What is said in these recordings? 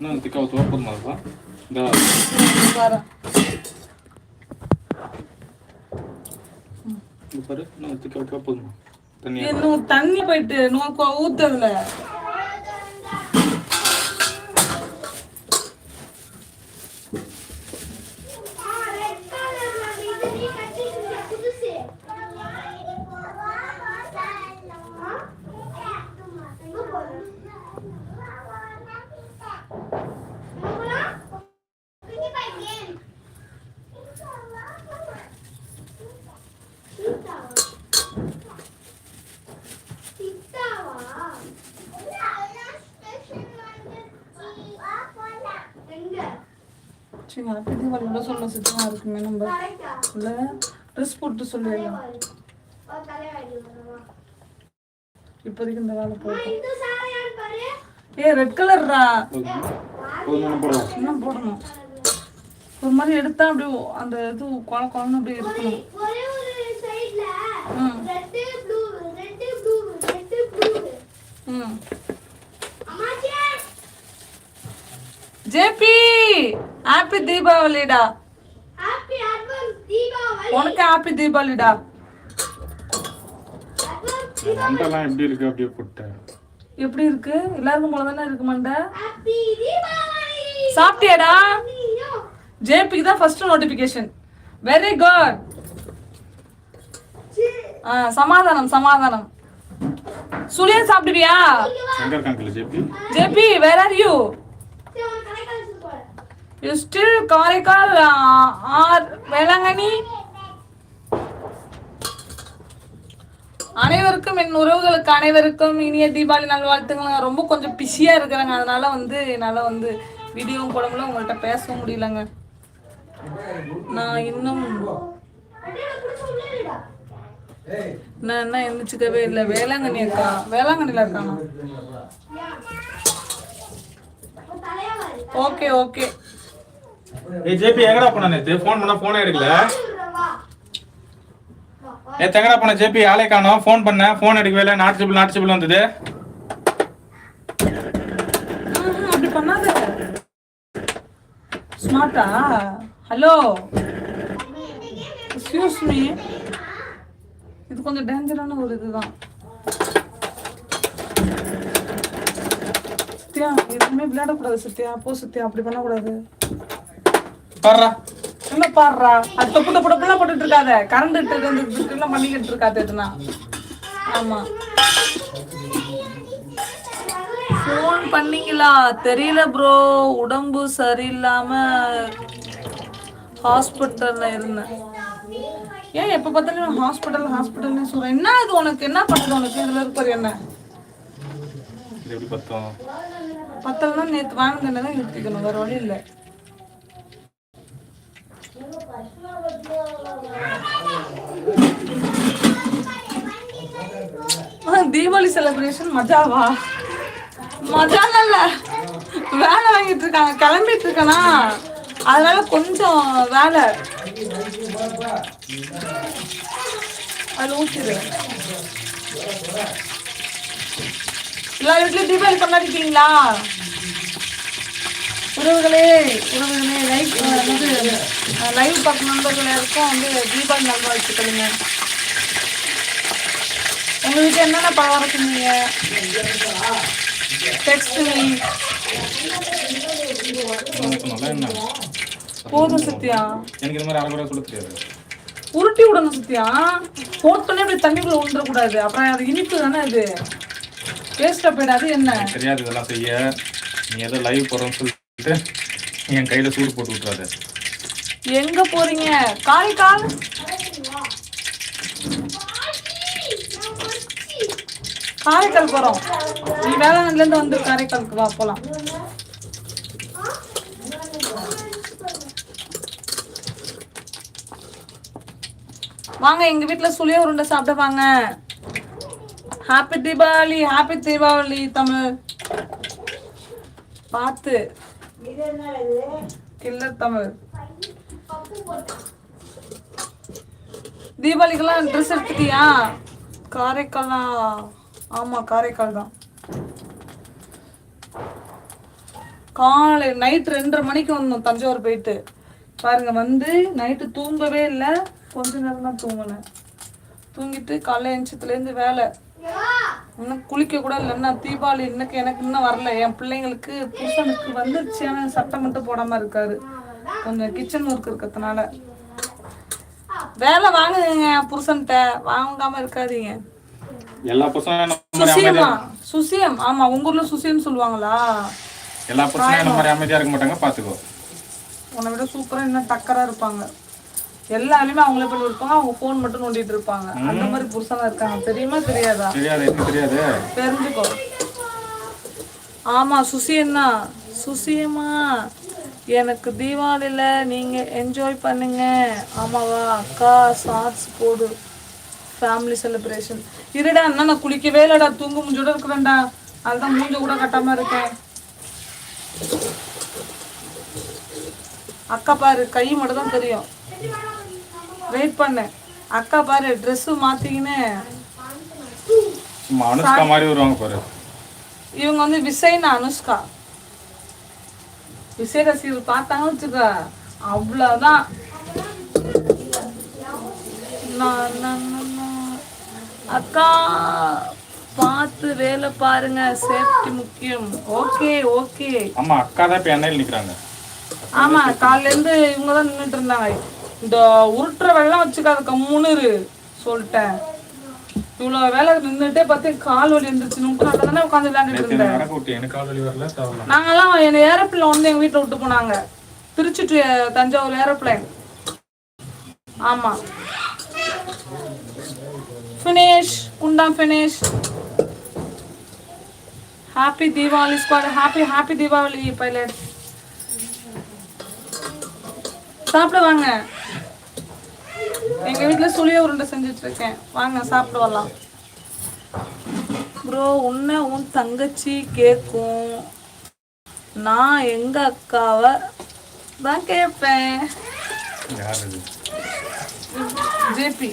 இருக்கும் இந்த வரேன் இங்க பாரு இன்னும் திக்கா ஊற்றுவா போதுமா தண்ணி இன்னும் தண்ணி போயிட்டு நோக்கோ ஊத்துறதுல சரி ஹாப்பி வரல சொல்ல சுத்தமா இருக்குமே நம்ம. இல்ல ட்ரெஸ் போட்டு சொல்லிடலாம் இப்போதைக்கு இந்த வேலை போட்டு ஏ ரெட் கலர்ரா என்ன இன்னும் போடணும். ஒரு மாதிரி எடுத்தா அப்படியே அந்த இது குழ குழம்பு அப்படியே இருக்கணும் ஒரே ஒரு சைடுல ம் red blue red blue red blue ம் அம்மாச்சி ஜேபி! ஹாப்பி தீபாவளிடா ஹாப்பி அட்வான்ஸ் தீபாவளி உனக்கு ஹாப்பி தீபாவளிடா மண்டெல்லாம் எப்படி இருக்கு? அப்படியே போட்டேன் எப்படி இருக்கு? எல்லாருக்கும் போல தானே இருக்கு மண்டை? ஹாப்பி தீபாவளி சாப்பிட்டியாடா? ஜேபிக்கு தான் ஃபர்ஸ்ட் நோட்டிபிகேஷன் வெரி குட் ஆ சமாதானம் சமாதானம். சுழியன் சாப்பிடுவியா எங்க இருக்காங்க JP? JP where are you சரி உன் கடைக்கு அழைச்சிட்டு போறேன் you still Karaikal or Velankanni அனைவருக்கும் என் உறவுகளுக்கு அனைவருக்கும் இனிய தீபாவளி நல்வாழ்த்துக்கள். ரொம்ப கொஞ்சம் பிஸியா இருக்கிறேங்க. அதனால வந்து என்னால வந்து வீடியோவும் போட முடியல உங்கள்கிட்ட பேசவும் முடியலங்க. நான் இன்னும் நான் என்ன எந்திரிச்சுக்கவே இல்லை. வேளாங்கண்ணி இருக்கா தலையா வாரு ஓகே ஓகே. ஏ ஜேபி எங்கடா போன நேத்து? ஃபோன் பண்ண ஃபோனே எடுக்கல. ஏ நேத்து எங்கடா போன ஜேபி? ஆளே காணோம். ஃபோன் பண்ண. ஃபோன் எடுக்கவே இல்லை. நாட் சிபிள் நாட் சிபிள் வந்தது. அப்படி பண்ணாத. ஸ்மார்ட்டா ஹலோ எக்ஸ்கியூஸ் மீ இது கொஞ்சம் டேஞ்சரான ஒரு இதுதான். சத்யா எதுவுமே விளையாடக்கூடாது சத்யா. போ சத்யா. அப்படி பண்ணக்கூடாது. பாருடா என்ன பாடுறா? அது தொப்பு தொப்பு தொப்புலாம் போட்டுட்டு இருக்காத. கரண்ட் இட்டு எல்லாம் பண்ணிக்கிட்டு இருக்காது எதுனா ஆமா. ஃபோன் பண்ணீங்களா? தெரியல ப்ரோ உடம்பு சரியில்லாம ஹாஸ்பிட்டல்ல இருந்தேன். ஏன் எப்ப பார்த்தாலும் ஹாஸ்பிட்டல் ஹாஸ்பிட்டல்னு சொல்றேன். என்ன இது உனக்கு? என்ன பண்ணுது உனக்கு? இதுல இருப்பாரு என்ன. இது எப்படி பத்தோம்? பத்தலன்னா நேத்து வாங்கினதை தான் நிறுத்திக்கணும் வேற வழி இல்லை. தீபாவளி செலிப்ரேஷன் மஜாவா? மஜா இல்ல வேலை வாங்கிட்டு இருக்காங்க கிளம்பிட்டு இருக்கனா? அதனால கொஞ்சம் வேலை. அது ஊற்றிடு எல்லா வீட்லயும் தீபாவளி கொண்டாடிட்டீங்களா உறவுகளே உறவுகளே லைவ் வந்து லைவ் பார்க்க நண்பர்கள் இருக்கும் வந்து தீபாவளி நல்வாழ்த்துக்களுங்க உங்க வீட்டுல என்னென்ன பலகாரம் செஞ்சீங்க போதும் சத்யா. எனக்கு இந்த மாதிரி அரைக்குறை சொல்ல தெரியாது. உருட்டி விடணும் சத்யா. போட்டோன்னே அப்படி தண்ணிக்குள்ள விழுந்துடக்கூடாது அப்புறம் அது இனிப்பு தானே அது? வேஸ்டா போயிடாது என்ன? தெரியாது இதெல்லாம் செய்ய. நீ ஏதோ லைவ் போறோம்னு சொல்லிட்டு என் கையில சூடு போட்டு விட்டுறாத எங்க போறீங்க? காரைக்கால் காரைக்கால் போறோம். நீ வேளாங்கண்ணில இருந்து வந்து காரைக்காலுக்கு வா போலாம். வாங்க எங்க வீட்டுல சுளிய உருண்டை சாப்பிட வாங்க. Happy Deepavali happy Deepavali Tamil. பார்த்து. இல்ல தமிழ். தீபாவளிக்கெல்லாம் ட்ரெஸ் எடுத்துட்டியா? காரைக்காலா ஆமா காரைக்கால் தான். காலை நைட் ரெண்டரை மணிக்கு வந்தோம் தஞ்சாவூர் போயிட்டு. பாருங்க வந்து நைட்டு தூங்கவே இல்லை. கொஞ்ச நேரம் தான் தூங்கினேன். தூங்கிட்டு காலைல எஞ்சத்துலேருந்து வேலை. இன்னும் குளிக்க கூட இல்லைன்னா தீபாவளி இன்னைக்கு எனக்கு இன்னும் வரல. என் பிள்ளைங்களுக்கு புருஷனுக்கு வந்துருச்சு. ஆனால் சட்டை மட்டும் போடாம இருக்காரு. கொஞ்சம் கிச்சன் ஒர்க் இருக்கிறதுனால. வேலை வாங்குங்க புருஷன்கிட்ட வாங்காம இருக்காதீங்க. எல்லா மாதிரி சுசியமா சுசியம். ஆமா உங்க ஊர்ல சுசியம் சொல்லுவாங்களா? எல்லா மாதிரி அமைதியா இருக்க மாட்டாங்க. பாத்துக்கோ. உன்னை விட சூப்பரா இன்னும் டக்கரா இருப்பாங்க. எல்லாருமே அவங்களே பண்ணி இருப்பாங்க அவங்க ஃபோன் மட்டும் நோண்டிட்டு இருப்பாங்க. அந்த மாதிரி புருஷனா இருக்காங்க. தெரியுமா தெரியாதா? தெரியாது எனக்கு தெரியாது. தெரிஞ்சுக்கோ. ஆமா சுசியன்னா சுசியம்மா எனக்கு தீபாவளியில நீங்க என்ஜாய் பண்ணுங்க. ஆமாவா அக்கா ஷார்ட்ஸ் போடு. ஃபேமிலி செலிப்ரேஷன் இருடா அண்ணா நான் குளிக்கவே இல்லடா. தூங்கு மூஞ்சோட இருக்கிறேன்டா அதுதான் மூஞ்ச கூட கட்டாம இருக்கேன். அக்கா பாரு கை மட்டும் தான் தெரியும். வெயிட் பண்ணு. அக்கா பாரு அனுஷ்கா மாதிரி வருவாங்க பாரு. இவங்க வந்து விசய்னா அனுஷ்கா. விசய் ரசிகர் பார்த்தாங்கன்னு வச்சுக்க. அவ்வளோதான். அக்கா பார்த்து வேலை பாருங்க. சேஃப்டி முக்கியம். ஓகே ஓகே ஆமா அக்கா தான் இப்ப எண்ணெயில் நிக்கிறாங்க. ஆமா காலையில இருந்து இவங்க தான் நின்றுட்டு இருந்தாங்க. இந்த உருட்டுற வேலைலாம் வச்சுக்காத கம்முன்னு இரு சொல்லிட்டேன். இவ்வளவு வேலை நின்றுட்டே பார்த்து கால் வலி இருந்துச்சு நல்லா தானே உட்காந்து விளையாண்டுட்டு இருந்தேன். நாங்கெல்லாம் என் ஏரோப்ளேன் வந்து எங்க வீட்ல விட்டு போனாங்க. Trichy to Thanjavur aeroplane. ஆமா. Finish Gundam finish happy Deepavali squad happy happy Deepavali pilot சாப்பிட எங்க வீட்ல சுளிய உருண்டை செஞ்சுட்டு இருக்கேன் வாங்க சாப்பிட வரலாம் ப்ரோ உன்னை உன் தங்கச்சி கேட்கும் நான் எங்க அக்காவை தான் கேட்பேன் ஜேபி.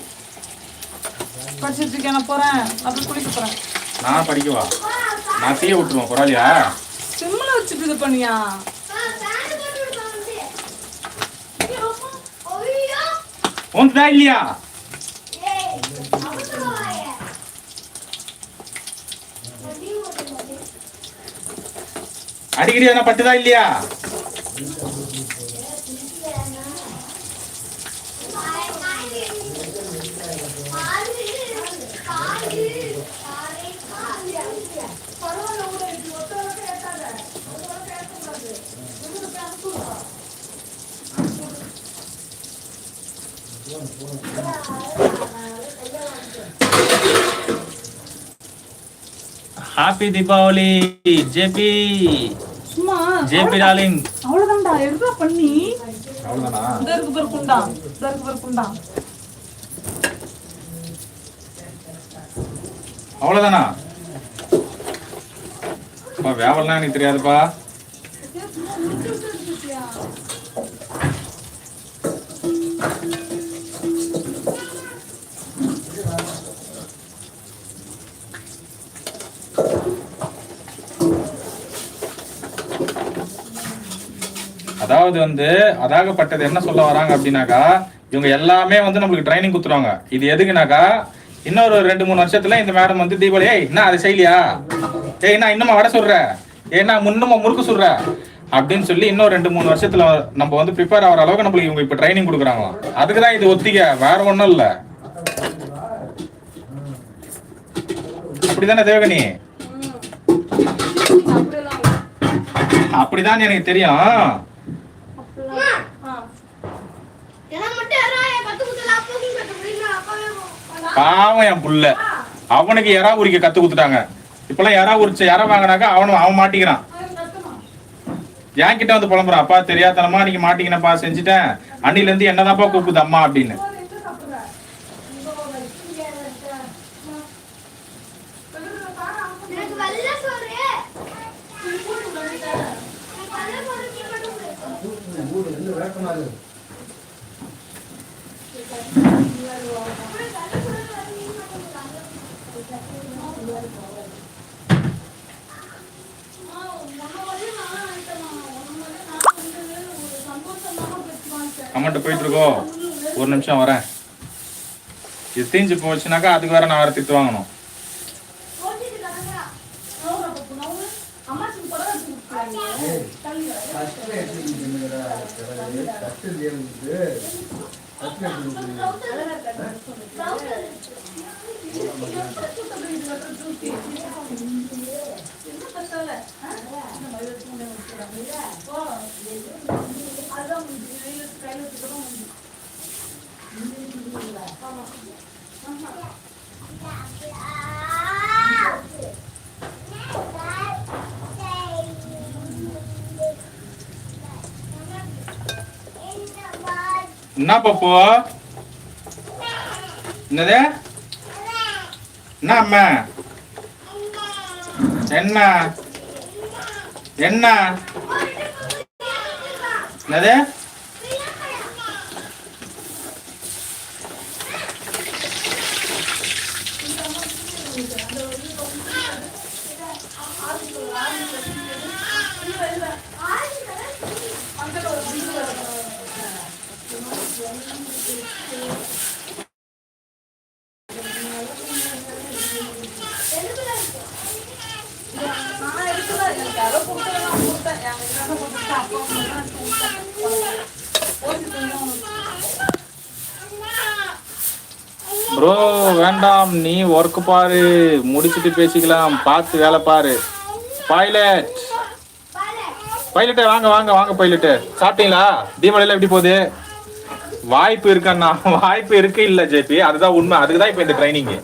படிச்சுட்டு இருக்கேன் நான் போறேன். அப்புறம் குளிக்க போறேன். நான் படிக்கவா? நான் தீய விட்டுருவேன் பரவாயில்லையா சிம்ல வச்சுட்டு இது பண்ணியா? உன்தா இல்லையா அடிக்கடி என்ன பட்டுதா இல்லையா? ஹாப்பி தீபாவளி ஜேபி சும்மா ஜேபி டார்லிங் அவ்வளவுதான்டா எடுத்தா பண்ணி அவ்வளவுதானா இந்த இருக்கு பேர் குண்டா இந்த இருக்கு பேர் குண்டா அவ்வளவுதானா அப்பா வியாபாரம்லாம் எனக்கு தெரியாதுப்பா அதாவது வந்து அதாகப்பட்டது என்ன சொல்ல வராங்க அப்படின்னாக்கா இவங்க எல்லாமே வந்து நம்மளுக்கு ட்ரைனிங் கொடுத்துருவாங்க. இது எதுக்குனாக்கா இன்னொரு ரெண்டு மூணு வருஷத்துல இந்த மேடம் வந்து தீபாவளி ஏய் என்ன அதை செய்யலையா? ஏய் என்ன இன்னுமா வடை சுடுற? ஏன்னா முன்னமா முறுக்கு சுடுற? அப்படின்னு சொல்லி இன்னும் ரெண்டு மூணு வருஷத்துல நம்ம வந்து ப்ரிப்பேர் ஆகிற அளவுக்கு நம்மளுக்கு இவங்க இப்ப ட்ரைனிங் கொடுக்குறாங்களாம் அதுக்கு தான் இது ஒத்திக வேற ஒண்ணும் இல்ல. அப்படிதானே தேவகனி. அப்படிதான் எனக்கு தெரியும் ஆ. எனக்கு மட்டும் யாரும் என் கத்து குத்தல அப்பாவுக்கும் கத்து குடிக்கணும் அப்பாவே பண்ணா. பாவம் என் புள்ள. அவனுக்கு எறா உரிக்க கத்து கொடுத்துட்டாங்க? இப்பெல்லாம் எறா உரிச்சு எறா வாங்கினாக்கா அவனும் அவன் மாட்டிக்கிறான். என் கிட்ட வந்து புலம்புறான். அப்பா தெரியாதனமா நீங்க மாட்டிக்கினப்பா செஞ்சுட்டேன். அன்னில இருந்து என்னதான்ப்பா கூப்பிடுது அம்மா அப்படின்னு. எனக்கு அம்மாட்ட போயிட்டு இருக்கோ ஒரு நிமிஷம் வரேன். இது போச்சுனாக்கா அதுக்கு வேற நான் வேற திட்டு வாங்கணும். என்ன பத்தல? ஆ? பப்பு என்னது என்ன அம்மா என்ன? என்ன? என்னது? You எடுக்கல. எனக்கு யாரோ கொடுத்ததை நான் கொடுத்தேன். என் வீட்டுல கொடுத்துட்டு அப்பா அம்மா தான் எடுத்து கொடுத்தாங்க. போட்டு தூங்க ப்ரோ வேண்டாம் நீ ஒர்க் பாரு முடிச்சிட்டு பேசிக்கலாம் பார்த்து வேலை பாரு. பைலட் பைலட்டே வாங்க வாங்க வாங்க பைலட்டு சாப்பிட்டீங்களா? தீபாவளியில் எப்படி போகுது? வாய்ப்பு இருக்கண்ணா வாய்ப்பு இருக்கு இல்லை ஜேபி. அதுதான் உண்மை. அதுக்கு தான் இப்போ இந்த ட்ரைனிங்கு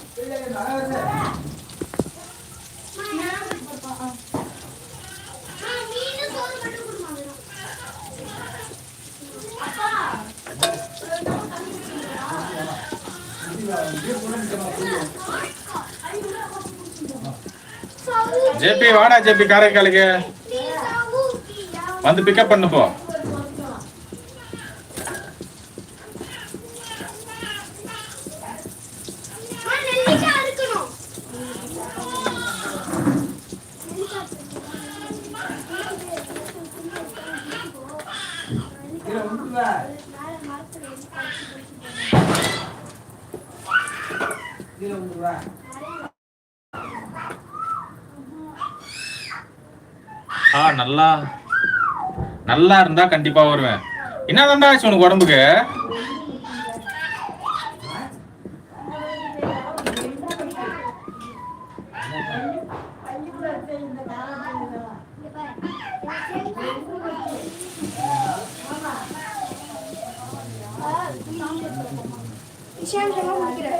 ஜேபி வாடா ஜேபி காரைக்காலுக்கு. வந்து பிக்கப் பண்ணு போ. ஆ நல்லா. நல்லா இருந்தா கண்டிப்பா வருவேன். என்ன என்னதான்டா ஆச்சு உனக்கு உடம்புக்கு? விசேஷமா முடிக்கிறேன்.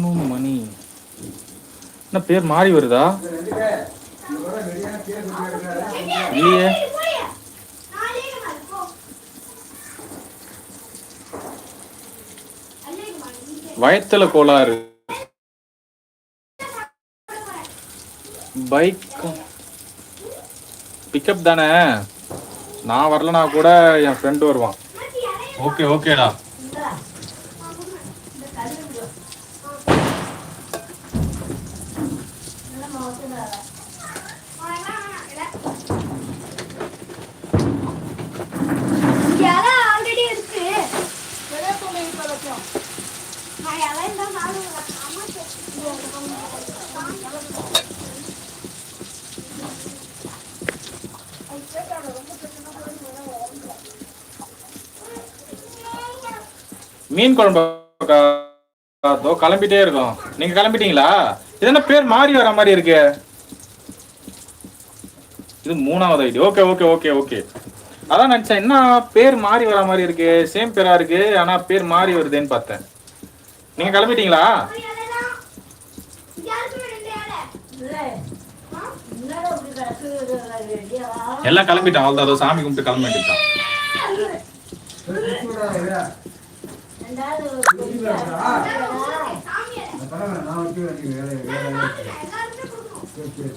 பானு மணி. என்ன பேர் மாறி வருதா? இல்லையே வயத்துல கோளாறு. பைக். பிக்கப் தானே? நான் வரலனா கூட என் ஃப்ரெண்டு வருவான். ஓகே ஓகேடா இலை already இருக்கு. வெளியே போங்க இப்போ வச்சோம் நான் இலை இருந்தா நாலு அம்மா மீன் குழம்பு அதோ கிளம்பிட்டே இருக்கோம். நீங்க கிளம்பிட்டீங்களா? இதென்ன பேர் மாறி வர மாதிரி இருக்கு? இது மூணாவது ID. Okay okay okay okay. அதான் நினைச்சேன் என்ன பேர் மாறி வர மாதிரி இருக்கு? சேம் பேரா இருக்கு ஆனா பேர் மாறி வருதேன்னு பார்த்தேன். நீங்க கிளம்பிட்டீங்களா? எல்லாம் கிளம்பிட்டான் அவ்வளோதான் அதோ சாமி கும்பிட்டு கிளம்ப இலை. பரவாயில்ல நான் வச்சு வேண்டிய வேலை வேலை. சரி சரி.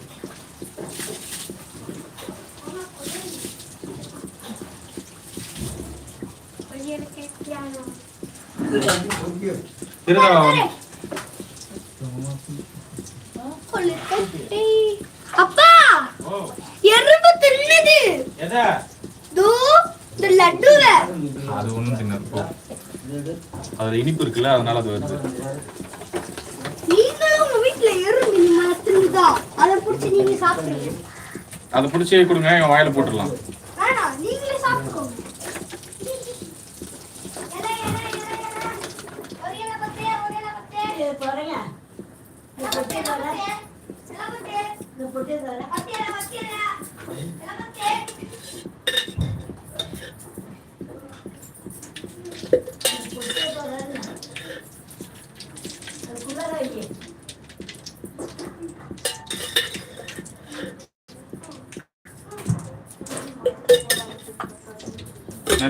அப்பா எறும்பு தின்னது. எதா? தூ இந்த லட்டுவ. அது ஒண்ணும் தின்னது அதுல இனிப்பு இருக்குல்ல அதனால அது வருது. அதை பிடிச்சி கொடுங்க என் வாயில போட்டுடலாம்.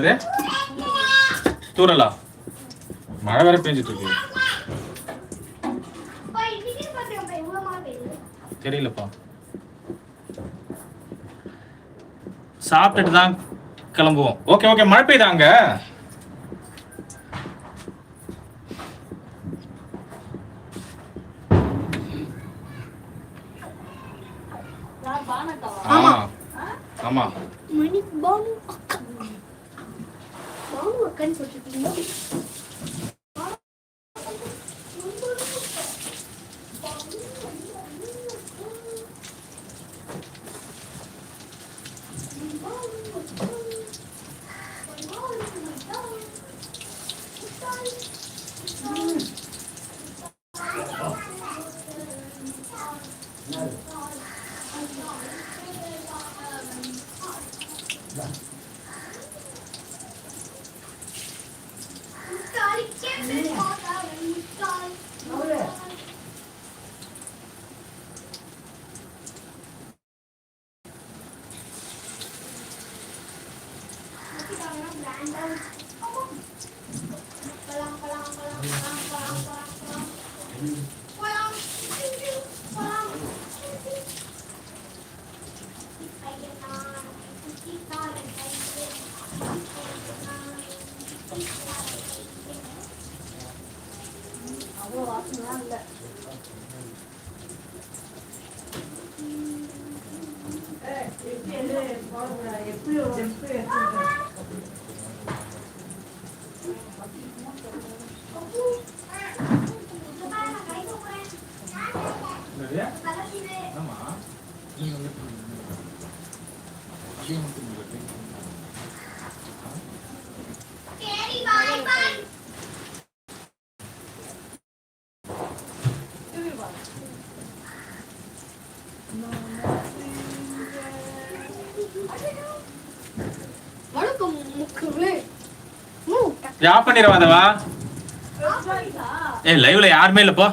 என்னது? தூரலா மழை வேற பெஞ்சிட்டு இருக்கு. தெரியலப்பா. சாப்பிட்டுட்டு தான் கிளம்புவோம். ஓகே ஓகே மழை பானக்காவா ஆமா. ஆமா. நானும் பானு அக்கா பானு ஆஃப் பண்ணிடுவாதவா ஏய் லைவ்ல யாருமே இல்ல போ.